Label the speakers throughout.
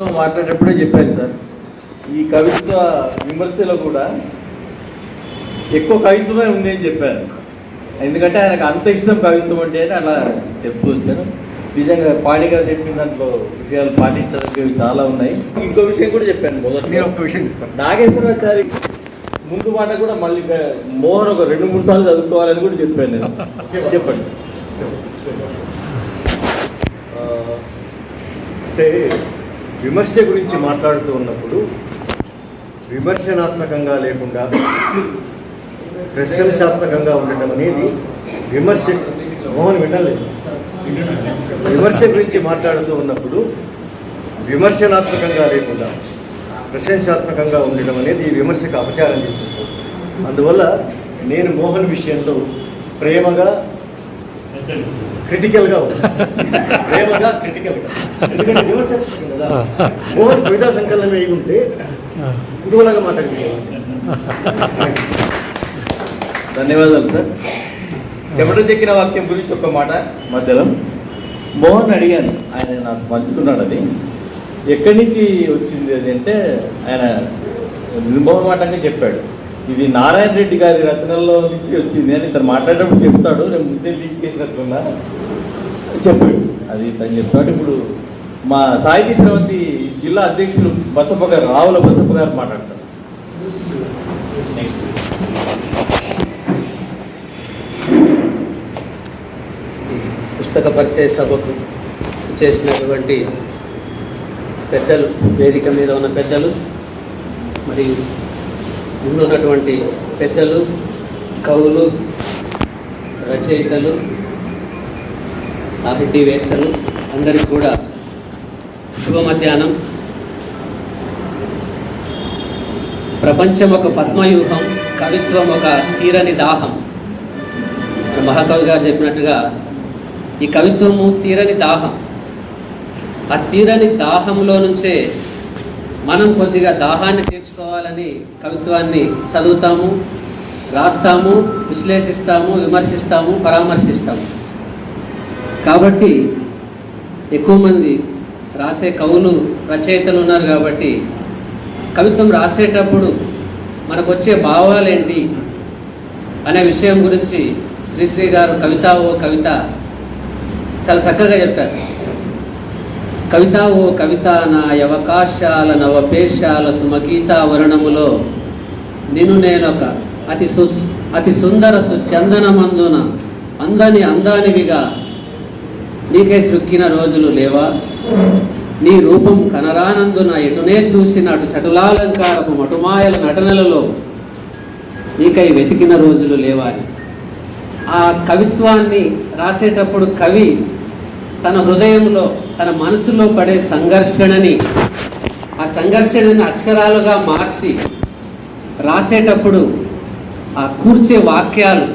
Speaker 1: మాట్లాడేటప్పుడే చెప్పాను సార్. ఈ కవిత్వ విమర్శలో కూడా ఎక్కువ కవిత్వమే ఉంది అని చెప్పాను ఎందుకంటే ఆయనకు అంత ఇష్టం కవిత్వం అంటే అని అలా చెప్తూ వచ్చాను నిజంగా పాడిగా చెప్పిన దాంట్లో విషయాలు పాటించదగ్గవి చాలా ఉన్నాయి. ఇంకో విషయం కూడా చెప్పాను
Speaker 2: నేను
Speaker 1: మొదటి
Speaker 2: ఒక్క విషయం చెప్తాను.
Speaker 1: నాగేశ్వరాచారి ముందు మాట కూడా మళ్ళీ మోహన్ ఒక రెండు మూడు సార్లు చదువుకోవాలని కూడా చెప్పాను నేను. చెప్పండి.
Speaker 2: అంటే విమర్శ గురించి మాట్లాడుతూ ఉన్నప్పుడు విమర్శనాత్మకంగా లేకుండా ప్రశంసాత్మకంగా ఉండటం అనేది విమర్శ మోహన్ వినలేదు. విమర్శ గురించి మాట్లాడుతూ ఉన్నప్పుడు విమర్శనాత్మకంగా లేకుండా ప్రశంసాత్మకంగా ఉండడం అనేది ఈ విమర్శకు అపచారం చేసింది. అందువల్ల నేను మోహన్ విషయంలో ప్రేమగా క్రిటికల్గా ఉంది. ప్రేమగా క్రిటికల్గా ఎందుకంటే విమర్శించడం కదా. మోహన్ కవితా సంకలనం అయి ఉంటే ఇంకోలాగా మాట్లాడి
Speaker 1: ధన్యవాదాలు సార్. చెమట చెక్కిన వాక్యం గురించి ఒక మాట మధ్యలో. మోహన్ అడిగాను ఆయన నాకు పంచుకున్నాడు అది. ఎక్కడి నుంచి వచ్చింది అది అంటే ఆయన నిర్మోహమాటంగా చెప్పాడు. ఇది నారాయణ రెడ్డి గారి రచనల్లో నుంచి వచ్చింది అని ఇతను మాట్లాడేటప్పుడు చెప్తాడు నేను ముందే లీక్ చేసినట్టున్నా చెప్పాడు అది తను చెప్తాడు. ఇప్పుడు మా సాహితీ శ్రవంతి జిల్లా అధ్యక్షులు బసప్ప గారు రావుల బసప్ప గారు మాట్లాడతారు.
Speaker 3: పుస్తక పరిచయ సభకు చేసినటువంటి పెద్దలు వేదిక మీద ఉన్న పెద్దలు మరియు ముందున్నటువంటి పెద్దలు కవులు రచయితలు సాహితీవేత్తలు అందరికీ కూడా శుభ మధ్యాహ్నం ప్రపంచం ఒక పద్మవ్యూహం కవిత్వం ఒక తీరని దాహం. మహాకవి గారు చెప్పినట్టుగా ఈ కవిత్వము తీరని దాహం. ఆ తీరని దాహంలో నుంచే మనం కొద్దిగా దాహాన్ని తీర్చుకోవాలని కవిత్వాన్ని చదువుతాము రాస్తాము విశ్లేషిస్తాము విమర్శిస్తాము పరామర్శిస్తాము. కాబట్టి ఎక్కువ మంది రాసే కవులు రచయితలు ఉన్నారు కాబట్టి కవిత్వం రాసేటప్పుడు మనకు వచ్చే భావాలేంటి అనే విషయం గురించి శ్రీశ్రీ గారు కవిత ఓ కవిత చాలా చక్కగా చెప్పారు. కవిత ఓ కవిత నా అవకాశాల నవపేశాల సుమగీత వర్ణములో. నిన్ను నేనొక అతి సు అతి సుందర సుచందనమందున అందని అందానివిగా. నీకే సృక్కిన రోజులు లేవా? నీ రూపం కనరానందున ఎటునే చూసిన అటు చటులాలంకారపు మటుమాయల నటనలలో నీకై వెతికిన రోజులు లేవా ఆ కవిత్వాన్ని రాసేటప్పుడు కవి తన హృదయంలో తన మనసులో పడే సంఘర్షణని ఆ సంఘర్షణని అక్షరాలుగా మార్చి రాసేటప్పుడు ఆ కూర్చే వాక్యాలు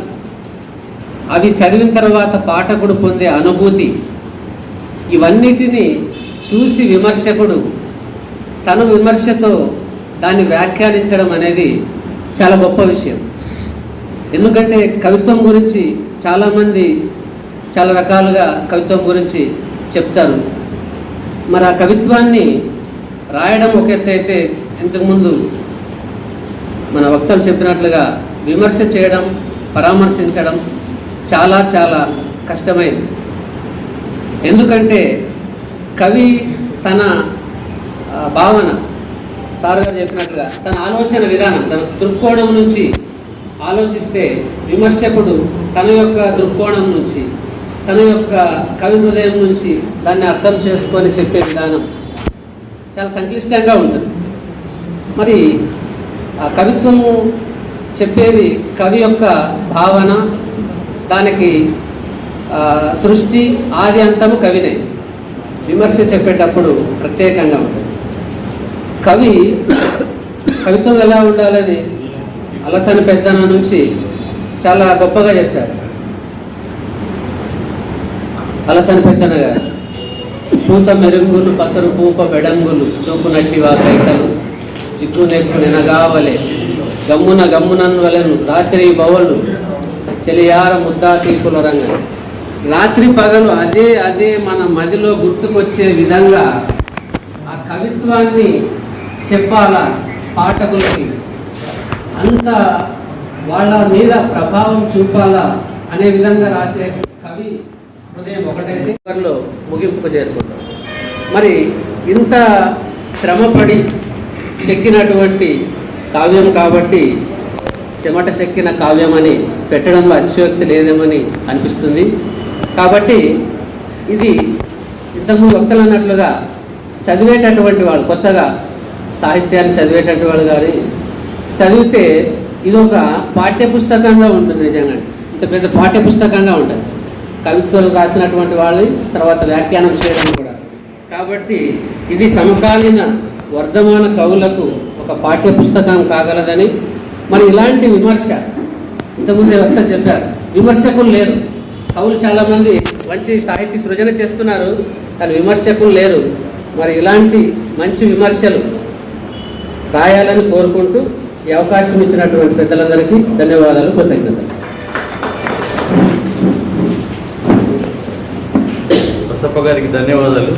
Speaker 3: అవి చదివిన తర్వాత పాఠకుడు పొందే అనుభూతి ఇవన్నిటినీ చూసి విమర్శకుడు తన విమర్శతో దాన్ని వ్యాఖ్యానించడం అనేది చాలా గొప్ప విషయం. ఎందుకంటే కవిత్వం గురించి చాలామంది చాలా రకాలుగా కవిత్వం గురించి చెప్తారు. మరి ఆ కవిత్వాన్ని రాయడం ఒక ఎత్తు అయితే ఇంతకుముందు మన వక్తలు చెప్పినట్లుగా విమర్శ చేయడం పరామర్శించడం చాలా చాలా కష్టమైంది. ఎందుకంటే కవి తన భావన సార్ గారు చెప్పినట్లుగా తన ఆలోచన విధానం తన దృక్కోణం నుంచి ఆలోచిస్తే విమర్శకుడు తన యొక్క దృక్కోణం నుంచి తన యొక్క కవి హృదయం నుంచి దాన్ని అర్థం చేసుకొని చెప్పే విధానం చాలా సంక్లిష్టంగా ఉంటుంది. మరి ఆ కవిత్వము చెప్పేది కవి యొక్క భావన దానికి సృష్టి ఆది అంతము కవినే. విమర్శ చెప్పేటప్పుడు ప్రత్యేకంగా ఉంటుంది. కవి కవిత్వం ఎలా ఉండాలని అలసని పెద్దన నుంచి చాలా గొప్పగా చెప్పారు. అలసని పెత్తనగా పూత మెరుగులు పసరు పూప బెడంగులు చూపునట్టివా కైతలు. చిక్కు నెక్కు నినగావలే. గమ్మున గమ్మునన్ వలెను రాత్రి బవళ్ళు చెలియార ముద్దా తీర్పుల రంగం. రాత్రి పగలు అదే అదే మన మదిలో గుర్తుకొచ్చే విధంగా ఆ కవిత్వాన్ని చెప్పాలా పాఠకులకి? అంత వాళ్ళ మీద ప్రభావం చూపాలా అనే విధంగా రాసే కవి హృదయం ఒకటైతే వారిలో ముగింపుకు చేరుకుంటాం. మరి ఇంత శ్రమపడి చెక్కినటువంటి కావ్యం కాబట్టి చెమట చెక్కిన కావ్యం అని పెట్టడంలో అతిశయోక్తి లేదేమని అనిపిస్తుంది. కాబట్టి ఇది ఇంతకుముందు వక్తలు అన్నట్లుగా చదివేటటువంటి వాళ్ళు కొత్తగా సాహిత్యాన్ని చదివేటటువంటి వాళ్ళు కానీ చదివితే ఇది ఒక పాఠ్య పుస్తకంగా ఉంటుంది నిజంగా ఇంత పెద్ద పాఠ్య పుస్తకంగా ఉంటుంది. కవిత్వాలు రాసినటువంటి వాళ్ళు తర్వాత వ్యాఖ్యానం చేయడం కూడా. కాబట్టి ఇది సమకాలీన వర్ధమాన కవులకు ఒక పాఠ్య పుస్తకం కాగలదని. మరి ఇలాంటి విమర్శ ఇంతకుముందే ఒక్క చెప్పారు విమర్శకులు లేరు. కవులు చాలామంది మంచి సాహిత్య సృజన చేస్తున్నారు కానీ విమర్శకులు లేరు. మరి ఇలాంటి మంచి విమర్శలు రాయాలని కోరుకుంటూ ఈ అవకాశం ఇచ్చినటువంటి పెద్దలందరికీ ధన్యవాదాలు కృతజ్ఞతలు.
Speaker 1: బసప్ప గారికి ధన్యవాదాలు.